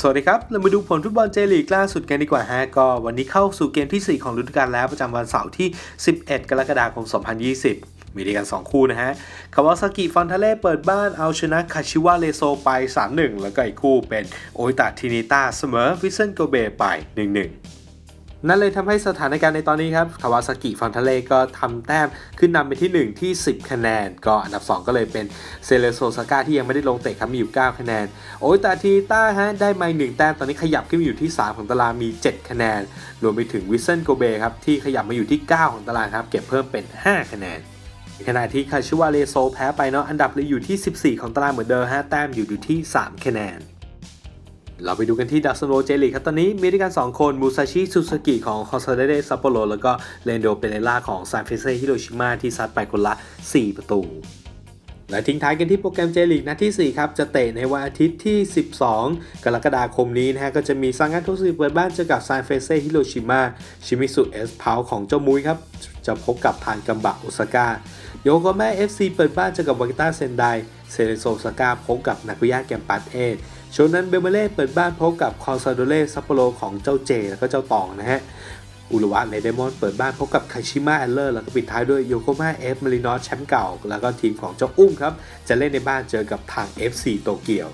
สวัสดีครับ เรามาดูผลฟุตบอลเจลีกล่าสุดกันดีกว่าฮะก็วันนี้เข้าสู่เกมทีสี่ 4 ของฤดูกาลแล้วประจำวันเสาร์ที่ 11 กรกฎาคม 2020มีด้วยกัน 2 คู่นะฮะ คาวาซากิฟอนทาเล่เปิดบ้านเอาชนะคาชิวะเลโซไป 3-1 แล้วก็อีกคู่เป็นโอิตาทินิต้าเสมอวิเซนโกเบไป 1-1 นั่นเลยทำให้สถานการณ์ในตอนนี้ครับคาวาซากิฟอนทาเลก็ทำแต้มขึ้นนำไปที่ 1 ที่ 10 คะแนน ก็อันดับ 2 ก็เลยเป็นเซเลโซซาก้าที่ยังไม่ได้ลงเตะครับมีอยู่ 9 คะแนน โอยตาทีต้าฮะได้มาหนึ่งแต้มตอนนี้ขยับขึ้นมาอยู่ที่ 3 ของตารางมี 7 คะแนน รวมไปถึงวิสเซนโกเบครับที่ขยับมาอยู่ที่ 9 ของตารางครับเก็บเพิ่มเป็น 5 คะแนนขณะที่คาชิวาเลโซแพ้ไปเนาะอันดับเลยอยู่ที่ 14 ของตารางเหมือนเดิมฮะแต้มอยู่อยู่ที่ 3 คะแนน เราไปดูกันที่ดัสโนเจลีครับตอนนี้มีด้วยกัน 2 คนมูซาชิซูซูกิของคอสเดเดซัปโปโรแล้วก็เรนโดเปเรล่าของซานเฟเซฮิโรชิมาที่ซัดไปคนละ 4 ประตู และทิ้งท้ายกันที่โปรแกรมเจลีกนัดที่ 4 ครับ จะเตะในวันอาทิตย์ที่ 12 กรกฎาคมนี้นะฮะ ก็จะมีซังงันทุสึเปิดบ้านเจอกับซานเฟเซฮิโรชิมาชิมิสุเอสพาวของเจ้ามุ้ยครับจะพบกับทานกัมบะโอซาก้าโยโกแม่ FC เปิดบ้านเจอกับวากิต้าเซนไดเซเรโซซาก้าพบกับนากุย่าแกมปัตเอท โชนั้นเบลเมเล่เปิดบ้านพบกับคอนซาโดเล่ซัปโปโรของเจ้าเจ แล้วก็เจ้าตองนะฮะอุลวะเลเดมอนเปิดบ้านพบกับคาชิมะแอลเลอร์แล้วก็ปิดท้ายด้วยโยโกมาเอฟมารินอสแชมป์เก่า แล้วก็ทีมของเจ้าอุ้มครับ จะเล่นในบ้านเจอกับทาง FC โตเกียว